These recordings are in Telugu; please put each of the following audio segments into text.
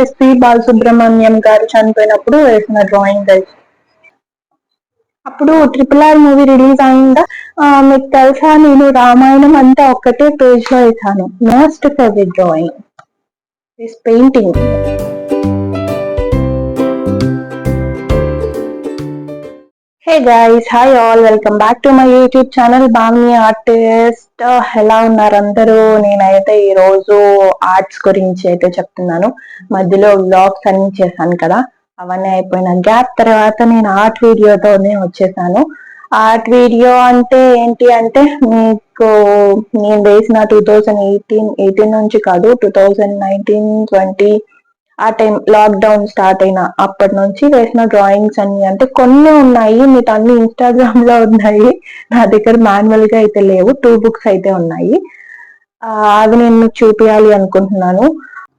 ఎస్పి బాలసుబ్రహ్మణ్యం గారు చనిపోయినప్పుడు వేసిన డ్రాయింగ్ గైస్ అప్పుడు ట్రిపుల్ ఆర్ మూవీ రిలీజ్ అయిందా? ఆ, మీకు తెలుసా? నేను రామాయణం అంతా ఒక్కటే పేజ్లో వేసాను. Most favourite drawing this painting hey guys hi all welcome back to my YouTube channel బామ్ని artist ఎలా ఉన్నారు అందరూ? నేనైతే ఈ రోజు ఆర్ట్స్ గురించి అయితే చెప్తున్నాను. మధ్యలో బ్లాగ్స్ అన్ని చేశాను కదా. అవన్నీ అయిపోయిన గ్యాప్ తర్వాత నేను ఆర్ట్ వీడియోతోనే వచ్చేసాను. ఆర్ట్ వీడియో అంటే ఏంటి అంటే మీకు నేను వేసిన టూ థౌజండ్ ఎయిటీన్ ఎయిటీన్ నుంచి కాదు టూ థౌజండ్ నైన్టీన్ ట్వంటీ ఆ టైం లాక్డౌన్ స్టార్ట్ అయిన అప్పటి నుంచి వేసిన డ్రాయింగ్స్ అన్ని అంటే కొన్ని ఉన్నాయి మీకు అన్ని ఇన్స్టాగ్రామ్లో ఉన్నాయి. నా దగ్గర మాన్యువల్గా అయితే లేవు టూ బుక్స్ అయితే ఉన్నాయి. అది అవి నేను మీకు చూపించాలి అనుకుంటున్నాను.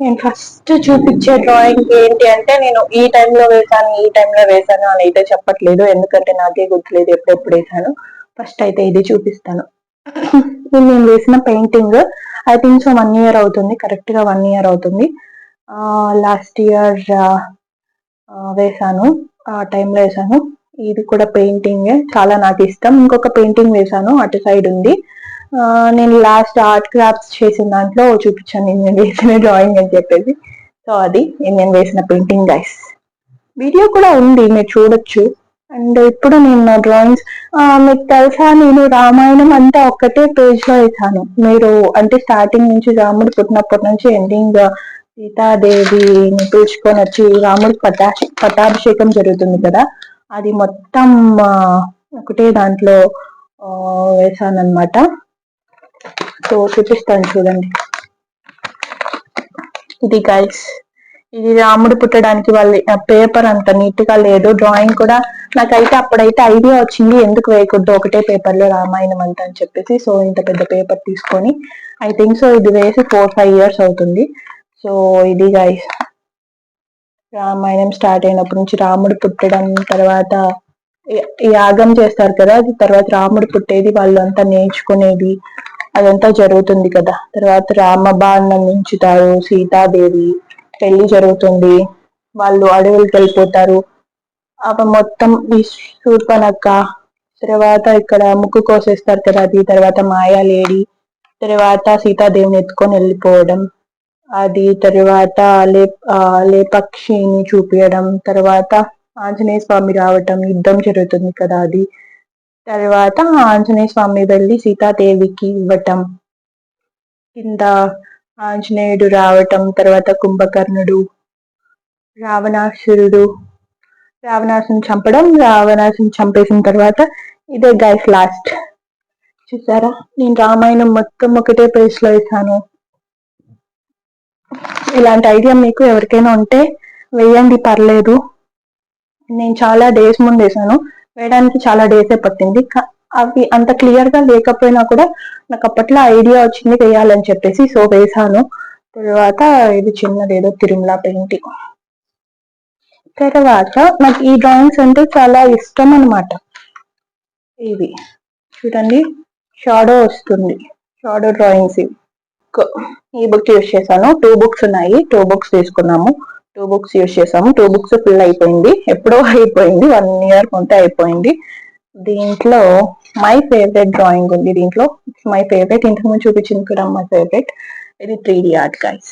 నేను ఫస్ట్ చూపించే డ్రాయింగ్ ఏంటి అంటే నేను ఈ టైంలో వేసాను ఈ టైంలో వేసాను అని అయితే చెప్పట్లేదు. ఎందుకంటే నాకే గుర్తులేదు ఎప్పుడెప్పుడు వేసాను ఫస్ట్ అయితే ఇది చూపిస్తాను. నేను వేసిన painting. I think so one year అవుతుంది కరెక్ట్గా వన్ ఇయర్ అవుతుంది. లాస్ట్ ఇయర్ వేసాను ఆ టైంలో వేసాను ఇది కూడా పెయింటింగ్ చాలా నాకు ఇష్టం. ఇంకొక పెయింటింగ్ వేసాను అటు సైడ్ ఉంది. నేను లాస్ట్ ఆర్ట్ క్రాఫ్ట్స్ చేసిన దాంట్లో చూపించాను. నేను వేసిన డ్రాయింగ్ అని చెప్పేసి. సో అది నేను వేసిన పెయింటింగ్ గైస్ వీడియో కూడా ఉంది. మీరు చూడొచ్చు. అండ్ ఇప్పుడు నేను నా డ్రాయింగ్స్ మీకు తెలుసా? నేను రామాయణం అంతా ఒక్కటే పేజ్లో వేసాను మీరు అంటే స్టార్టింగ్ నుంచి రాముడు పుట్టినప్పటి నుంచి ఎండింగ్ సీతాదేవిని పిలుచుకొని వచ్చి రాముడికి పటా పటాభిషేకం జరుగుతుంది కదా. అది మొత్తం ఒకటే దాంట్లో వేసాను సో చూపిస్తాను చూడండి. ఇది గైస్ ఇది రాముడు పుట్టడానికి వాళ్ళ పేపర్ అంత నీట్గా లేదు. డ్రాయింగ్ కూడా నాకైతే అప్పుడైతే ఐడియా వచ్చింది. ఎందుకు వేయకూడదు? ఒకటే పేపర్లో రామాయణం అంత అని చెప్పేసి. సో ఇంత పెద్ద పేపర్ తీసుకొని ఐ థింక్ సో ఇది వేసి ఫోర్ ఫైవ్ ఇయర్స్ అవుతుంది. సో ఇది గైస్ రామాయణం స్టార్ట్ అయినప్పటి నుంచి రాముడు పుట్టడం తర్వాత యాగం చేస్తారు కదా అది తర్వాత రాముడు పుట్టేది వాళ్ళు అంతా నేర్చుకునేది అదంతా జరుగుతుంది కదా. తర్వాత రామబాణం ఉంచుతారు సీతాదేవి పెళ్ళి జరుగుతుంది వాళ్ళు అడవులకు వెళ్ళిపోతారు. అవి మొత్తం ఈ శూర్పణక్క తర్వాత ఇక్కడ ముక్కు కోసేస్తారు కదా అది తర్వాత మాయాలేడి తర్వాత సీతాదేవిని ఎత్తుకొని వెళ్ళిపోవడం. అది తర్వాత లే ఆ, లేపక్షిని చూపించడం తర్వాత ఆంజనేయ స్వామి రావటం యుద్ధం జరుగుతుంది కదా అది తర్వాత ఆంజనేయ స్వామి వెళ్ళి సీతాదేవికి ఇవ్వటం. కింద ఆంజనేయుడు రావటం తర్వాత కుంభకర్ణుడు రావణాసురుడు. రావణాసుని చంపడం రావణాసుని చంపేసిన తర్వాత ఇదే గైస్ లాస్ట్ చూసారా? నేను రామాయణం మొత్తం ఒకటే ప్లేస్లో వేసాను. ఇలాంటి ఐడియా మీకు ఎవరికైనా ఉంటే వేయండి పర్లేదు. నేను చాలా డేస్ ముందు వేసాను. వేయడానికి చాలా డేసే పట్టింది. అవి అంత క్లియర్గా లేకపోయినా కూడా నాకు అప్పట్లో ఐడియా వచ్చింది వేయాలని చెప్పేసి సో వేసాను. తర్వాత ఇది చిన్నది ఏదో తిరుమల పెయింటింగ్. తర్వాత నాకు ఈ డ్రాయింగ్స్ అంటే చాలా ఇష్టం అన్నమాట. ఇవి. చూడండి. షాడో వస్తుంది. షాడో డ్రాయింగ్స్ ఇవి. బుక్ ఈ బుక్ యూస్ చేశాను. టూ బుక్స్ ఉన్నాయి. టూ బుక్స్ తీసుకున్నాము. టూ బుక్స్ యూజ్ చేసాము టూ బుక్స్ ఫిల్ అయిపోయింది. ఎప్పుడో అయిపోయింది. వన్ ఇయర్ కొంత అయిపోయింది. దీంట్లో మై ఫేవరెట్ డ్రాయింగ్ ఉంది దీంట్లో. మై ఫేవరెట్ ఇంతకు ముందు చూపించింది కూడా మై ఫేవరెట్. ఇది త్రీ డి ఆర్ట్ గైస్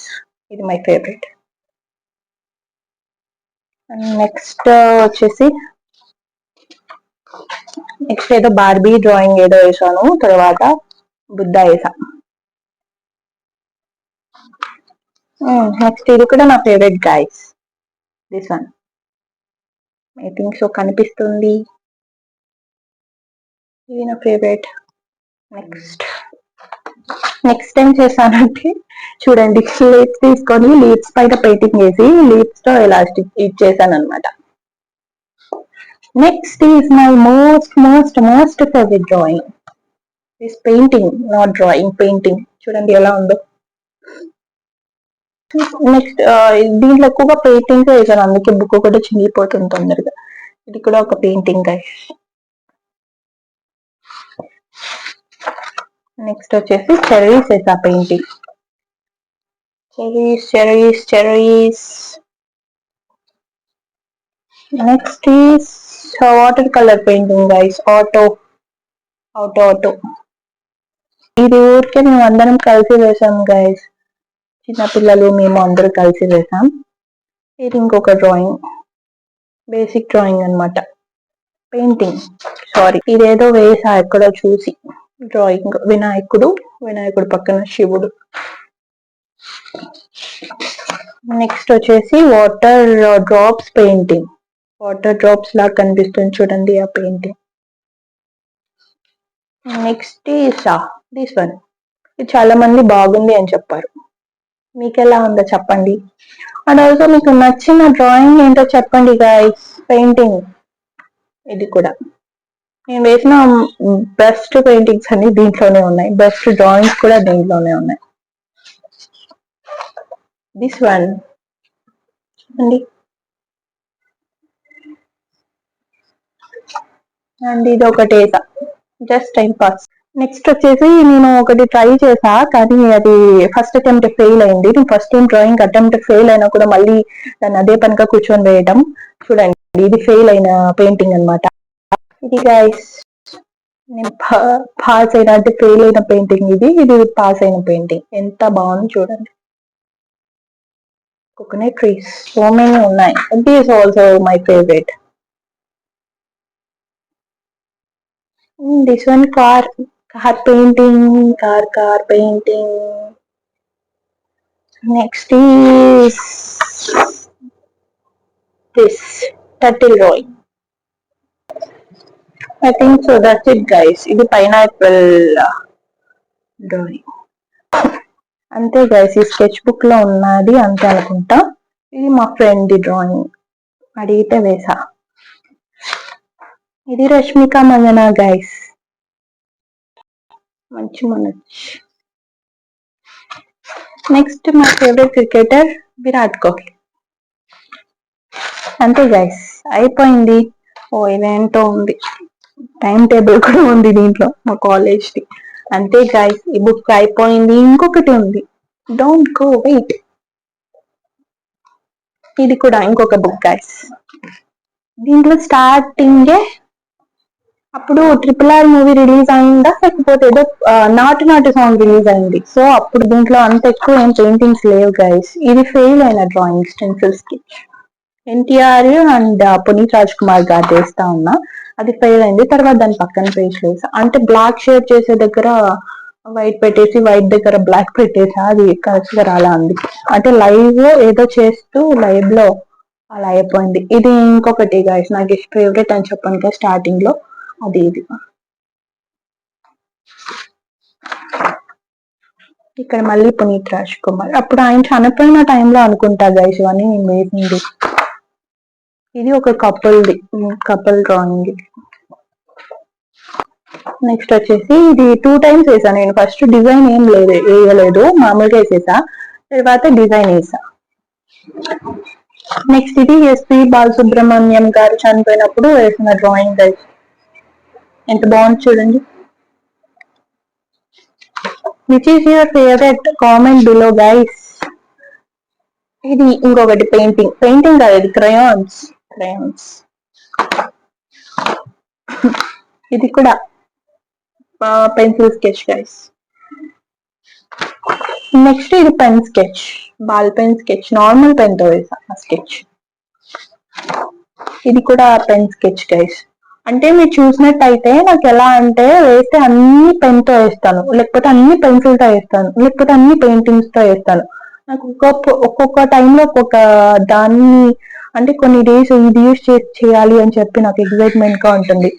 ఇది మై ఫేవరెట్. నెక్స్ట్ వచ్చేసి నెక్స్ట్ ఏదో బార్బీ డ్రాయింగ్ ఏదో వేసాను తర్వాత బుద్ధ వేసా నెక్స్ట్ ఇది కూడా నా favourite guys this one I think so కనిపిస్తుంది. ఇది నా ఫేవరెట్ నెక్స్ట్ నెక్స్ట్ టైం చేశానంటే చూడండి లీవ్స్ తీసుకొని లీవ్స్ పైన పెయింటింగ్ చేసి లీవ్స్తో ఎలాస్టిక్ ఇచ్చేసాను అనమాట next is my most most most favourite drawing this painting not drawing painting చూడండి ఎలా ఉందో. నెక్స్ట్ uh, దీంట్లో ఎక్కువగా పెయింటింగ్స్ వేసాను అందుకే బుక్ కూడా చినిగిపోతుంది తొందరగా. ఇది కూడా ఒక పెయింటింగ్ గైస్ నెక్స్ట్ వచ్చేసి చెర్రీస్ వేసా painting cherries cherries cherries next is watercolour painting guys auto auto auto ఇది ఊరికే మేము అందరం కలిసి వేసాం గైస్ చిన్నపిల్లలు మేము అందరూ కలిసి వేసాం. ఇది ఇంకొక డ్రాయింగ్ బేసిక్ డ్రాయింగ్ అన్నమాట. పెయింటింగ్ సారీ ఇదేదో వేసా ఎక్కడో చూసి డ్రాయింగ్ వినాయకుడు వినాయకుడు పక్కన శివుడు. నెక్స్ట్ వచ్చేసి water drops painting water drops లాగా కనిపిస్తుంది చూడండి ఆ పెయింటింగ్ నెక్స్ట్ దిస్ వన్ ఇది చాలా మంది బాగుంది అని చెప్పారు. మీకు ఎలా ఉందో చెప్పండి. అండ్ ఆల్సో మీకు నచ్చిన డ్రాయింగ్ ఏంటో చెప్పండి గైస్ పెయింటింగ్ ఇది కూడా. నేను వేసిన బెస్ట్ పెయింటింగ్స్ అన్ని దీంట్లోనే ఉన్నాయి. బెస్ట్ డ్రాయింగ్స్ కూడా దీంట్లోనే ఉన్నాయి. దిస్ వన్ అండి. అండ్ ఇది ఒకటి జస్ట్ టైం పాస్ నెక్స్ట్ వచ్చేసి నేను ఒకటి ట్రై చేసా కానీ అది ఫస్ట్ అటెంప్ట్ ఫెయిల్ అయింది. నేను first time drawing attempt fail అయినా కూడా మళ్ళీ దాన్ని అదే పనిగా కూర్చొని వేయడం చూడండి ఇది ఫెయిల్ అయిన పెయింటింగ్ అన్నమాట. ఇది గైస్ నేను పాస్ అయిన అంటే ఫెయిల్ అయిన పెయింటింగ్ ఇది. ఇది పాస్ అయిన పెయింటింగ్ ఎంత బాగుంది చూడండి. కోకోనట్ ట్రీస్ సో మెనీ ఉన్నాయి. These also my favourite this one car car painting car car painting next is this turtle drawing I think so that's it guys ఇది పైనాపిల్ డ్రాయింగ్ uh, అంతే గైస్ ఈ స్కెచ్ బుక్లో ఉన్నది అంతే అనుకుంటా. ఇది మా ఫ్రెండ్ డ్రాయింగ్ అడిగితే వేసా. ఇది రష్మిక మందన గైస్ మంచి మనొచ్చు నెక్స్ట్ మా ఫేవరెట్ క్రికెటర్ విరాట్ కోహ్లీ. అంతే గైస్ అయిపోయింది. ఓ ఇదేంటో ఉంది. టైం టేబుల్ కూడా ఉంది దీంట్లో మా కాలేజ్ ది. అంతే గైస్ ఈ బుక్ అయిపోయింది. ఇంకొకటి ఉంది. డోంట్ గో వెయిట్ ఇది కూడా ఇంకొక బుక్ గైస్ దీంట్లో స్టార్టింగే అప్పుడు ట్రిపుల్ ఆర్ మూవీ రిలీజ్ అయిందా? లేకపోతే ఏదో నాటు నాటు సాంగ్ రిలీజ్ అయింది. సో అప్పుడు దీంట్లో అంత ఎక్కువ ఏం పెయింటింగ్స్ లేవు గైస్ ఇది ఫెయిల్ అయిన drawing stencil sketch NTR and Puneeth Raj Kumar garu చేస్తా ఉన్నా. అది ఫెయిల్ అయింది. తర్వాత దాని పక్కన పేజ్ వేసా అంటే బ్లాక్ షేడ్ చేసే దగ్గర వైట్ పెట్టేసి వైట్ దగ్గర బ్లాక్ పెట్టేసా. అది కరెక్ట్గా రాలా ఉంది అంటే లైవ్ ఏదో చేస్తూ లైవ్లో అలా అయిపోయింది. ఇది ఇంకొకటి గైస్ నాకు ఫేవరెట్ అని చెప్పాను కదా స్టార్టింగ్లో. అది ఇది. ఇక్కడ మళ్ళీ పునీత్ రాజ్ కుమార్ అప్పుడు ఆయన చనిపోయిన టైంలో అనుకుంటా గైస్ ఇవన్నీ నేను వేసింది ఇది ఒక కపుల్ది కపుల్ డ్రాయింగ్ నెక్స్ట్ వచ్చేసి ఇది టూ టైమ్స్ వేసా నేను. ఫస్ట్ డిజైన్ ఏం లేదు వేయలేదు మామూలుగా వేసేసా. తర్వాత డిజైన్ వేసా. నెక్స్ట్ ఇది ఎస్పి బాలసుబ్రహ్మణ్యం గారు చనిపోయినప్పుడు వేసిన డ్రాయింగ్ గైస్ ఎంత బాగుంది చూడండి. Which is your favourite comment below guys ఇది ఇంకొకటి పెయింటింగ్ పెయింటింగ్ కాదు ఇది క్రయాన్స్ క్రయాన్స్ ఇది కూడా పెన్సిల్ స్కెచ్ గైస్ నెక్స్ట్ ఇది pen sketch ball pen sketch normal పెన్తో వేసా స్కెచ్ ఇది కూడా పెన్ స్కెచ్ గైస్ అంటే మీరు చూసినట్టయితే నాకు ఎలా అంటే వేస్తే అన్ని పెన్తో వేస్తాను. లేకపోతే అన్ని పెన్సిల్తో వేస్తాను. లేకపోతే అన్ని పెయింటింగ్స్తో వేస్తాను. నాకు ఒక్కొక్క ఒక్కొక్క టైంలో ఒక్కొక్క దాన్ని అంటే కొన్ని డేస్ ఇది యూస్ చేయాలి అని చెప్పి నాకు ఎగ్జైట్మెంట్గా ఉంటుంది.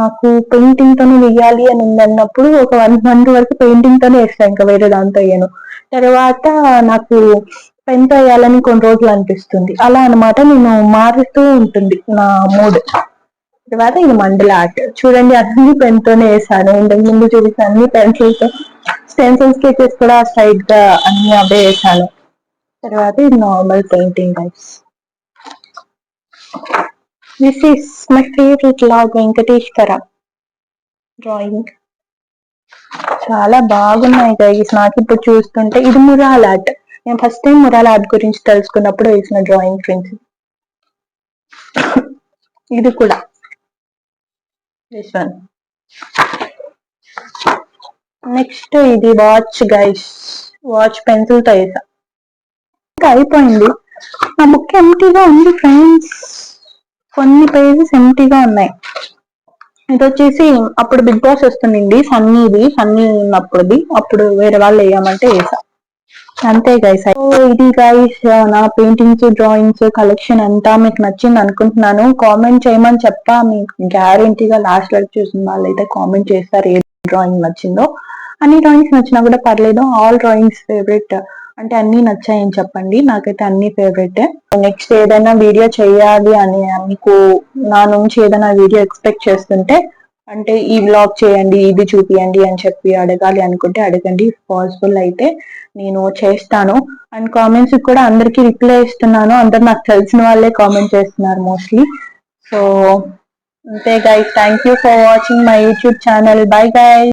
నాకు పెయింటింగ్ తోనే వేయాలి అని ఉంది అన్నప్పుడు ఒక వన్ మంత్ వరకు పెయింటింగ్ తోనే వేస్తాను ఇంకా వేరే దాంతో వేయను. తర్వాత నాకు పెన్తో వేయాలని కొన్ని రోజులు అనిపిస్తుంది. అలా అన్నమాట నేను మారుతూ ఉంటుంది నా మూడ్ తర్వాత ఇది మండల ఆర్ట్ చూడండి అన్ని పెన్ తోనే వేసాను ఇంతకు ముందు చూపిస్తే అన్ని పెన్సిల్స్ స్టెన్సిల్ స్కెచెస్ కూడా స్ట్రైట్గా అన్ని అవే వేసాను తర్వాత ఇది normal painting types. This is my favourite lord Venkateswara drawing. చాలా బాగున్నాయి గైస్ నాకు ఇప్పుడు చూస్తుంటే ఇది మురాల్ ఆర్ట్ నేను ఫస్ట్ టైం మురాల్ ఆర్ట్ గురించి తెలుసుకున్నప్పుడు వేసిన డ్రాయింగ్ ఫ్రెండ్స్ ఇది కూడా. దిస్ వన్ నెక్స్ట్ ఇది వాచ్ గైస్. వాచ్ పెన్సిల్తో వేసా ఇంకా అయిపోయింది. నా బుక్ ఎంటీగా ఉంది ఫ్రెండ్స్. కొన్ని పేజెస్ ఎంటీగా ఉన్నాయి. ఇది వచ్చేసి అప్పుడు బిగ్ బాస్ వస్తుందండి సన్నీది సన్నీ ఉన్నప్పుడుది. అప్పుడు వేరే వాళ్ళు వేయమంటే వేసా అంతే గైస్ ఇది గైస్ నా పెయింటింగ్స్ డ్రాయింగ్స్ కలెక్షన్ అంతా మీకు నచ్చింది అనుకుంటున్నాను. కామెంట్ చేయమని చెప్పా మీకు గ్యారంటీగా లాస్ట్ వరకు చూసిన అయితే కామెంట్ చేస్తారు ఏ డ్రాయింగ్ నచ్చిందో. అన్ని డ్రాయింగ్స్ నచ్చినా కూడా పర్లేదు ఆల్ డ్రాయింగ్స్ ఫేవరెట్ అంటే అన్ని నచ్చాయని చెప్పండి. నాకైతే అన్ని ఫేవరెట్ నెక్స్ట్ ఏదైనా వీడియో చేయాలి అని మీకు నా నుంచి ఏదైనా వీడియో ఎక్స్పెక్ట్ చేస్తుంటే అంటే ఈ వ్లాగ్ చేయండి ఇది చూపియండి అని చెప్పి అడగాలి అనుకుంటే అడగండి. పాసిబుల్ అయితే నేను చేస్తాను. అండ్ కామెంట్స్ కూడా అందరికి రిప్లై ఇస్తున్నాను. అందరు నాకు తెలిసిన వాళ్ళే కామెంట్ చేస్తున్నారు మోస్ట్లీ సో అంతే guys thank you for watching my YouTube channel bye guys